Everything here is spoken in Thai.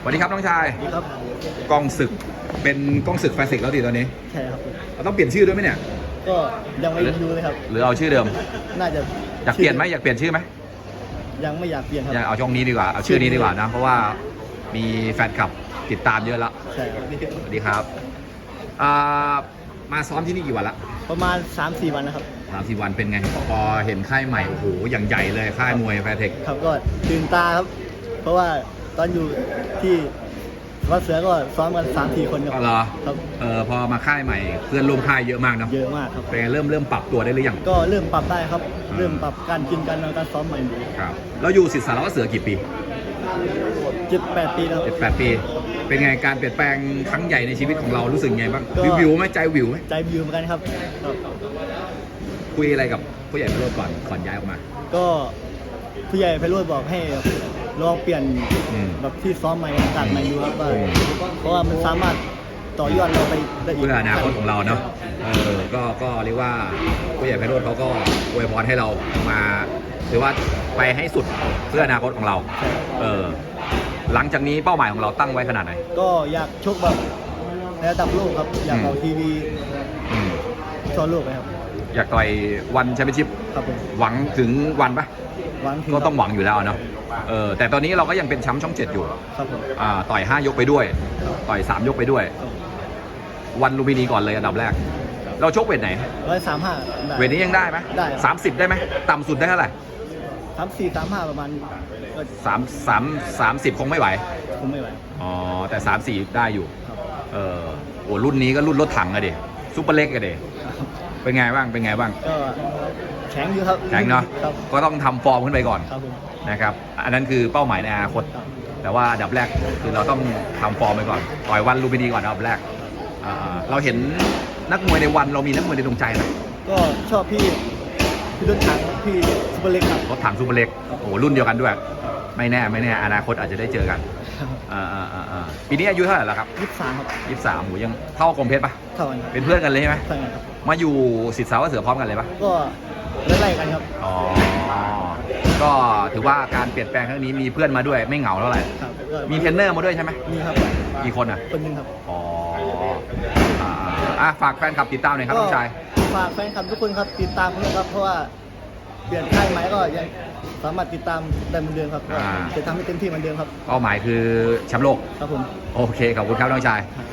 สวัสดีครับน้องชายดีครับกองศึกเป็นกองศึกแฟร์สิกแล้วดิตอนนี้ใช่ครับผมเราต้องเปลี่ยนชื่อด้วยไหมเนี่ย ก็ยังไม่รู้เลยครับ หรือเอาชื่อเดิม น่าจะอยากเปลี่ยนไหมอยากเปลี่ยนชื่อไหมยังไม่อยากเปลี่ยนครับอยากเอาช่องนี้ดีกว่าเอาชื่อนี้ดีกว่านะเพราะว่ามีแฟนคลับติดตามเยอะแล้วใช่ครับสวัสดีครับอ่ามาซ้อมที่นี่กี่วันละประมาณ 3-4 วันนะครับสามสี่วันเป็นไง พอเห็นค่ายใหม่โอ้โหอย่างใหญ่เลยค่ายมวยแฟร์เทคครับก็ตื่นตาครับ เพราะว่า ตอนอยู่ที่วัดเสือก็ซ้อมกัน3-4คนครับก็เหรอครับ เออพอมาค่ายใหม่เพื่อนร่วมค่ายเยอะมากเนาะเยอะมากครับ เป็นไงเริ่มเริ่มปรับตัวได้หรือยัง ก็เริ่มปรับได้ครับ อ่า เริ่มปรับการกินการนอนการซ้อมใหม่หมดครับแล้วอยู่ศิษย์สารวัตรเสือกี่ปีเจ็ดแปดปีแล้ว เจ็ดแปดปี เป็นไงการเปลี่ยนแปลงครั้งใหญ่ในชีวิตของเรารู้สึกไงบ้างก็ วิววิวไหมใจวิวไหมใจวิวเหมือนกันครับครับ คุยอะไรกับผู้ใหญ่มาโรดก่อนก่อนย้ายออกมา ก็ ผู้ใหญ่ไพโรจน์บอกให้ลองเปลี่ยนอืมแบบที่ซ้อมใหม่ตัดใหม่ดูครับว่าอืม เพราะว่ามันสามารถต่อยอดเราไปได้อีก เพื่ออนาคตของเราเนาะ เออ ก็ ก็เรียกว่าผู้ใหญ่ไพโรธเขาก็อวยพรให้เรามาหรือว่าไปให้สุดเพื่ออนาคตของเราใช่ครับเออ หลังจากนี้เป้าหมายของเราตั้งไว้ขนาดไหน ก็อยากชกแบบในระดับโลกครับ อยากอืมออกทีวีอืม ทั่วโลกเลยครับ อยากต่อยวันแชมเปี้ยนชิพครับผมหวังถึงวันปะหวังถึงก็ต้องหวังอยู่แล้วเนาะเออแต่ตอนนี้เราก็ยังเป็นแชมป์ช่องเจ็ดอยู่ครับผมอ่าต่อย5ยกไปด้วย ต่อย3ยกไปด้วยวันลุมพินีก่อนเลยอันดับแรก เราชกเวทไหน ร้อยสามห้า เวทนี้ยังได้ไหมได้ครับ สามสิบได้ไหมต่ำสุดได้เท่าไหร่สามสี่สามห้าประมาณก็สามสามสามสิบคงไม่ไหว คงไม่ไหวอ๋อ แต่สามสี่ได้อยู่ ครับ เออโอ้รุ่นนี้ก็รุ่นรถถังอะดิซุปเปอร์เล็กอะดิ เป็นไงบ้างเป็นไงบ้าง ก็แข็งอยู่ครับแข็งเนาะครับก็ต้องทำฟอร์มขึ้นไปก่อนครับผม นะครับ อันนั้นคือเป้าหมายในอนาคต ครับ แต่ว่าอันดับแรกคือเราต้องทำฟอร์มไปก่อนต่อยวันลุมพินีก่อนอันดับแรกอ่าเราเห็นนักมวยในวันเรามีนักมวยในดวงใจไหมก็ชอบพี่พี่รถถังพี่ซุปเปอร์เล็กครับ รถถังซูเปอร์เล็กโอ้โหรุ่นเดียวกันด้วย ไม่แน่ไม่แน่อนาคตอาจจะได้เจอกัน อ่าอ่าอ่าอ่าปีนี้อายุเท่าไหร่แล้วครับยี่สิบสามครับยี่สิบสามหูยังเท่ากรมเพชรปะเท่ากันครับเป็นเพื่อนกันเลยใช่ไหมเท่ากันครับมาอยู่สิทธิ์สาวเสือพร้อมกันเลยปะก็ไล่ๆกันครับอ๋อก็ถือว่าการเปลี่ยนแปลงครั้งนี้มีเพื่อนมาด้วยไม่เหงาเท่าไหร่ครับก็มีเทรนเนอร์มาด้วยใช่ไหมมีครับกี่คนอะคนหนึงครับ อ๋ออ่าอะฝากแฟนคลับติดตามหน่อยครับน้องชาย ฝากแฟนคลับทุกคนครับติดตามผมนะครับเพราะว่า เปลี่ยนค่ายใหม่ก็ยังสามารถติดตามได้เหมือนเดิมครับอ่า จะทำให้เต็มที่เหมือนเดิมครับ เป้าหมายคือแชมป์โลก ครับผม โอเค ขอบคุณครับน้องชายครับ